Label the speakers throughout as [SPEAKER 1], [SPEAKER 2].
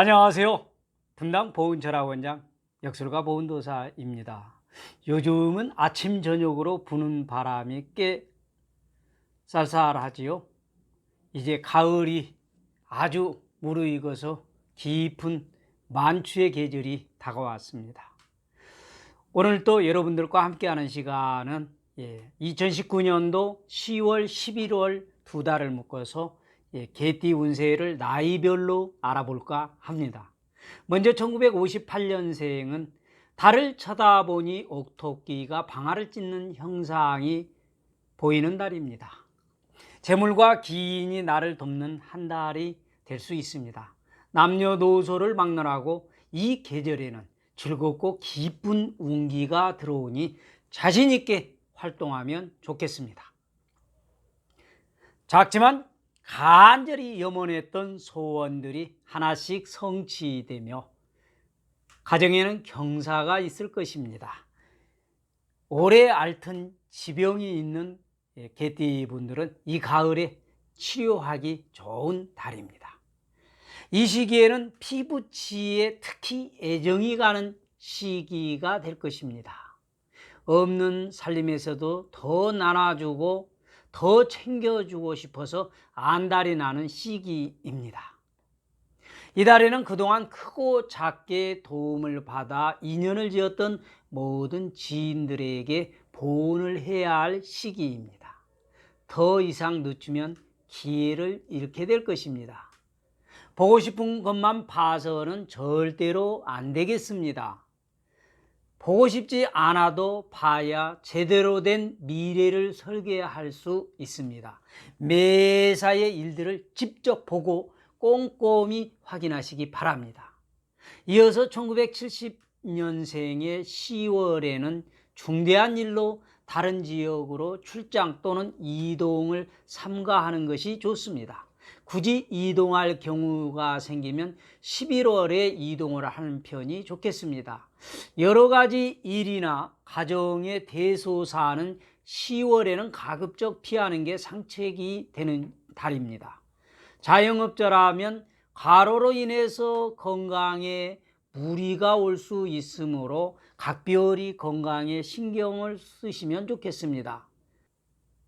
[SPEAKER 1] 안녕하세요. 분당 보은철학원장 역술가 보은도사입니다. 요즘은 아침 저녁으로 부는 바람이 꽤 쌀쌀하지요. 이제 가을이 아주 무르익어서 깊은 만추의 계절이 다가왔습니다. 오늘 또 여러분들과 함께하는 시간은 2019년도 10월, 11월 두 달을 묶어서 예, 개띠 운세를 나이별로 알아볼까 합니다. 먼저 1958년생은 달을 쳐다보니 옥토끼가 방아를 찢는 형상이 보이는 달입니다. 재물과 기인이 나를 돕는 한 달이 될 수 있습니다. 남녀노소를 막론하고 이 계절에는 즐겁고 기쁜 운기가 들어오니 자신 있게 활동하면 좋겠습니다. 작지만 간절히 염원했던 소원들이 하나씩 성취되며 가정에는 경사가 있을 것입니다. 오래 앓던 지병이 있는 개띠분들은 이 가을에 치료하기 좋은 달입니다. 이 시기에는 피부치에 특히 애정이 가는 시기가 될 것입니다. 없는 살림에서도 더 나눠주고 더 챙겨주고 싶어서 안달이 나는 시기입니다. 이 달에는 그동안 크고 작게 도움을 받아 인연을 지었던 모든 지인들에게 보온을 해야 할 시기입니다. 더 이상 늦추면 기회를 잃게 될 것입니다. 보고 싶은 것만 봐서는 절대로 안 되겠습니다. 보고 싶지 않아도 봐야 제대로 된 미래를 설계할 수 있습니다. 매사의 일들을 직접 보고 꼼꼼히 확인하시기 바랍니다. 이어서 1970년생의 10월에는 중대한 일로 다른 지역으로 출장 또는 이동을 삼가하는 것이 좋습니다. 굳이 이동할 경우가 생기면 11월에 이동을 하는 편이 좋겠습니다. 여러 가지 일이나 가정의 대소사는 10월에는 가급적 피하는 게 상책이 되는 달입니다. 자영업자라면 과로로 인해서 건강에 무리가 올 수 있으므로 각별히 건강에 신경을 쓰시면 좋겠습니다.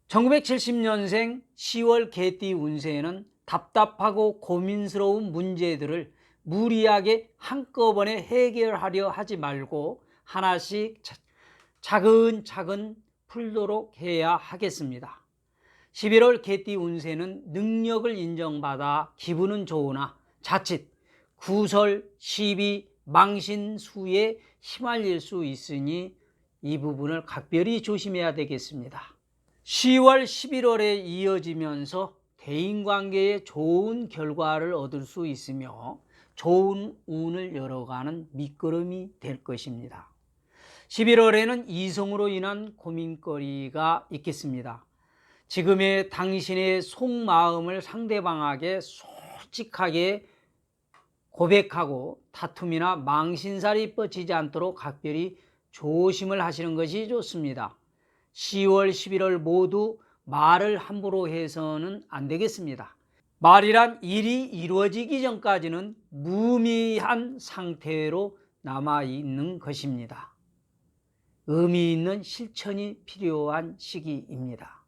[SPEAKER 1] 1970년생 10월 개띠 운세에는 답답하고 고민스러운 문제들을 무리하게 한꺼번에 해결하려 하지 말고 하나씩 차근차근 풀도록 해야 하겠습니다. 11월 개띠 운세는 능력을 인정받아 기분은 좋으나 자칫 구설, 시비, 망신, 수에 휘말릴 수 있으니 이 부분을 각별히 조심해야 되겠습니다. 10월, 11월에 이어지면서 대인 관계에 좋은 결과를 얻을 수 있으며 좋은 운을 열어가는 밑거름이 될 것입니다. 11월에는 이성으로 인한 고민거리가 있겠습니다. 지금의 당신의 속마음을 상대방에게 솔직하게 고백하고 다툼이나 망신살이 뻗치지 않도록 각별히 조심을 하시는 것이 좋습니다. 10월, 11월 모두 말을 함부로 해서는 안 되겠습니다. 말이란 일이 이루어지기 전까지는 무미한 상태로 남아 있는 것입니다. 의미 있는 실천이 필요한 시기입니다.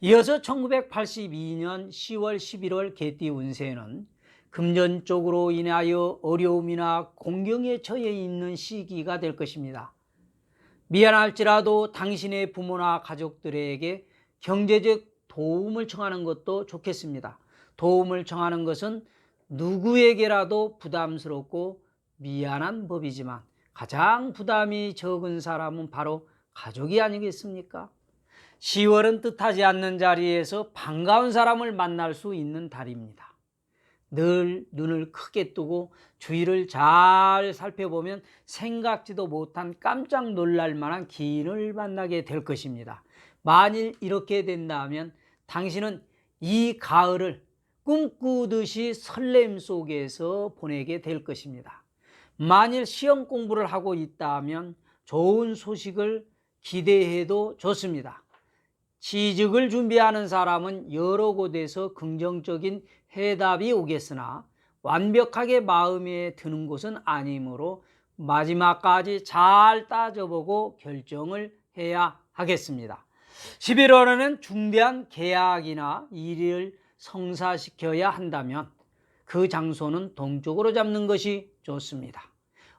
[SPEAKER 1] 이어서 1982년 10월, 11월 개띠 운세는 금전적으로 인하여 어려움이나 공경에 처해 있는 시기가 될 것입니다. 미안할지라도 당신의 부모나 가족들에게 경제적 도움을 청하는 것도 좋겠습니다. 도움을 청하는 것은 누구에게라도 부담스럽고 미안한 법이지만 가장 부담이 적은 사람은 바로 가족이 아니겠습니까? 10월은 뜻하지 않는 자리에서 반가운 사람을 만날 수 있는 달입니다. 늘 눈을 크게 뜨고 주위를 잘 살펴보면 생각지도 못한 깜짝 놀랄 만한 기인을 만나게 될 것입니다. 만일 이렇게 된다면 당신은 이 가을을 꿈꾸듯이 설렘 속에서 보내게 될 것입니다. 만일 시험 공부를 하고 있다면 좋은 소식을 기대해도 좋습니다. 취직을 준비하는 사람은 여러 곳에서 긍정적인 해답이 오겠으나 완벽하게 마음에 드는 것은 아니므로 마지막까지 잘 따져보고 결정을 해야 하겠습니다. 11월에는 중대한 계약이나 일을 성사시켜야 한다면 그 장소는 동쪽으로 잡는 것이 좋습니다.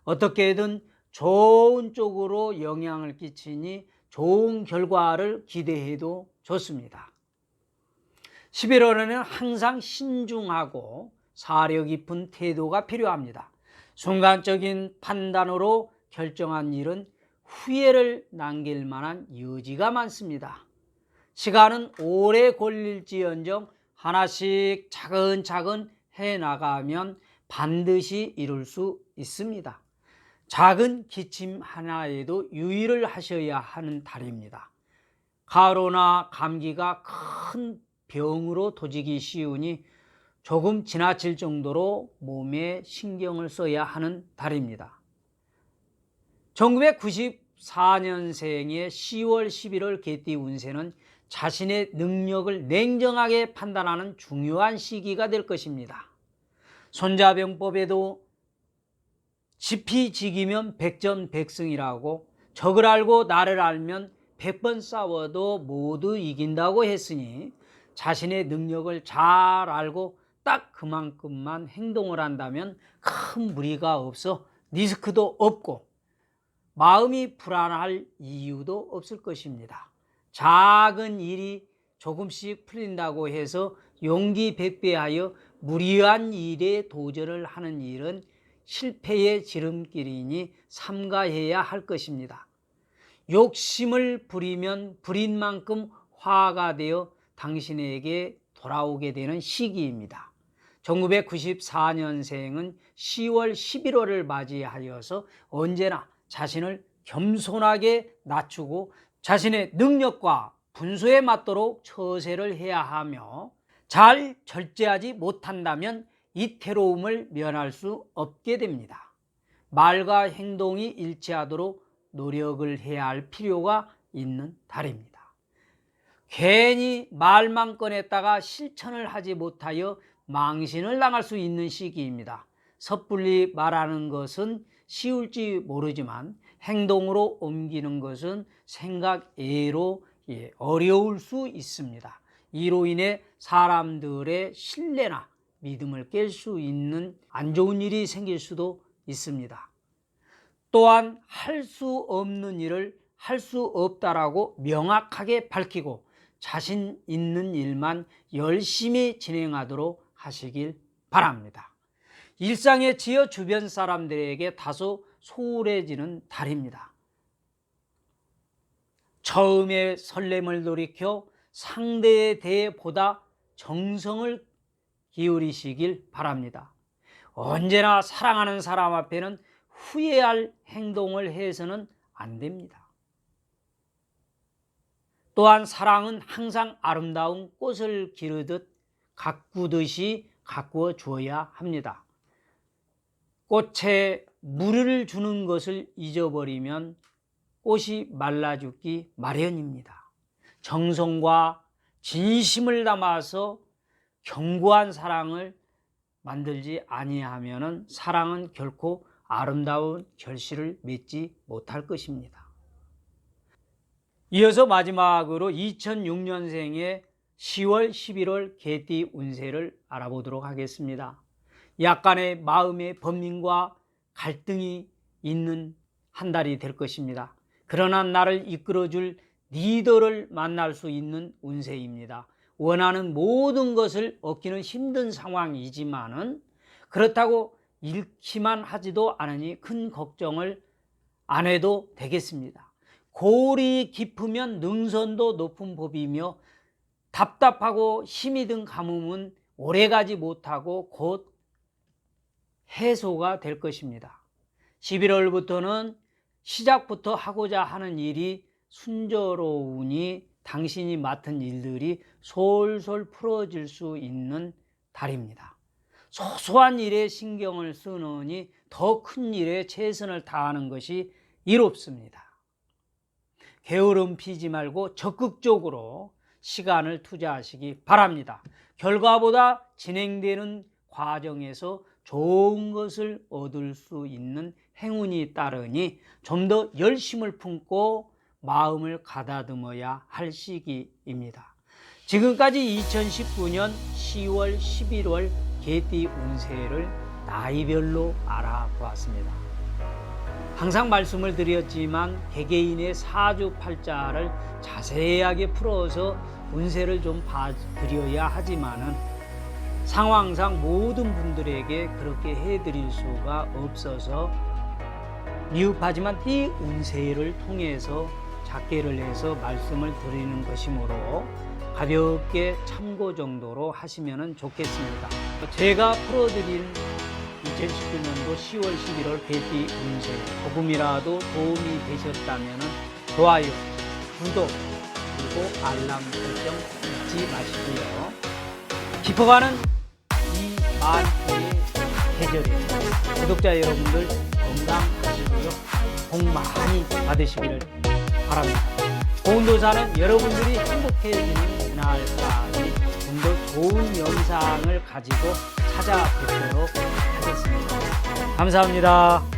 [SPEAKER 1] 어떻게든 좋은 쪽으로 영향을 끼치니 좋은 결과를 기대해도 좋습니다. 11월에는 항상 신중하고 사려 깊은 태도가 필요합니다. 순간적인 판단으로 결정한 일은 후회를 남길 만한 여지가 많습니다. 시간은 오래 걸릴지언정 하나씩 차근차근 해 나가면 반드시 이룰 수 있습니다. 작은 기침 하나에도 유의를 하셔야 하는 달입니다. 가로나 감기가 큰 병으로 도지기 쉬우니 조금 지나칠 정도로 몸에 신경을 써야 하는 달입니다. 1994년생의 10월 11월 개띠 운세는 자신의 능력을 냉정하게 판단하는 중요한 시기가 될 것입니다. 손자병법에도 지피지기면 백전백승이라고 적을 알고 나를 알면 백번 싸워도 모두 이긴다고 했으니 자신의 능력을 잘 알고 딱 그만큼만 행동을 한다면 큰 무리가 없어 리스크도 없고 마음이 불안할 이유도 없을 것입니다. 작은 일이 조금씩 풀린다고 해서 용기 백배하여 무리한 일에 도전을 하는 일은 실패의 지름길이니 삼가해야 할 것입니다. 욕심을 부리면 부린 만큼 화가 되어 당신에게 돌아오게 되는 시기입니다. 1994년생은 10월 11월을 맞이하여서 언제나 자신을 겸손하게 낮추고 자신의 능력과 분수에 맞도록 처세를 해야 하며 잘 절제하지 못한다면 이태로움을 면할 수 없게 됩니다. 말과 행동이 일치하도록 노력을 해야 할 필요가 있는 달입니다. 괜히 말만 꺼냈다가 실천을 하지 못하여 망신을 당할 수 있는 시기입니다. 섣불리 말하는 것은 쉬울지 모르지만 행동으로 옮기는 것은 생각 외로 예, 어려울 수 있습니다. 이로 인해 사람들의 신뢰나 믿음을 깰 수 있는 안 좋은 일이 생길 수도 있습니다. 또한 할 수 없는 일을 할 수 없다라고 명확하게 밝히고 자신 있는 일만 열심히 진행하도록 하시길 바랍니다. 일상에 지어 주변 사람들에게 다소 소홀해지는 달입니다. 처음에 설렘을 돌이켜 상대에 대해 보다 정성을 기울이시길 바랍니다. 언제나 사랑하는 사람 앞에는 후회할 행동을 해서는 안 됩니다. 또한 사랑은 항상 아름다운 꽃을 기르듯 가꾸듯이 가꾸어 주어야 합니다. 꽃에 물을 주는 것을 잊어버리면 꽃이 말라 죽기 마련입니다. 정성과 진심을 담아서 견고한 사랑을 만들지 아니하면은 사랑은 결코 아름다운 결실을 맺지 못할 것입니다. 이어서 마지막으로 2006년생의 10월, 11월 개띠 운세를 알아보도록 하겠습니다. 약간의 마음의 범민과 갈등이 있는 한 달이 될 것입니다. 그러나 나를 이끌어줄 리더를 만날 수 있는 운세입니다. 원하는 모든 것을 얻기는 힘든 상황이지만은 그렇다고 잃기만 하지도 않으니 큰 걱정을 안 해도 되겠습니다. 골이 깊으면 능선도 높은 법이며 답답하고 힘이 든 가뭄은 오래가지 못하고 곧 해소가 될 것입니다. 11월부터는 시작부터 하고자 하는 일이 순조로우니 당신이 맡은 일들이 솔솔 풀어질 수 있는 달입니다. 소소한 일에 신경을 쓰느니 더 큰 일에 최선을 다하는 것이 이롭습니다. 게으름 피지 말고 적극적으로 시간을 투자하시기 바랍니다. 결과보다 진행되는 과정에서 좋은 것을 얻을 수 있는 행운이 따르니 좀 더 열심을 품고 마음을 가다듬어야 할 시기입니다. 지금까지 2019년 10월, 11월 개띠 운세를 나이별로 알아보았습니다. 항상 말씀을 드렸지만 개개인의 사주팔자를 자세하게 풀어서 운세를 좀 봐드려야 하지만은 상황상 모든 분들에게 그렇게 해드릴 수가 없어서 미흡하지만 이 운세를 통해서 작게를 해서 말씀을 드리는 것이므로 가볍게 참고 정도로 하시면 좋겠습니다. 제가 풀어드린 2019년도 10월 11월 개띠 운세 조금이라도 도움이 되셨다면 좋아요, 구독 그리고 알람 설정 잊지 마시고요. 깊어가는 이 만회의 계절에 구독자 여러분들 건강하시고요. 복 많이 받으시기를 바랍니다. 고운도사는 여러분들이 행복해지는 그날까지 좀 더 좋은 영상을 가지고 찾아뵙도록 하겠습니다. 감사합니다.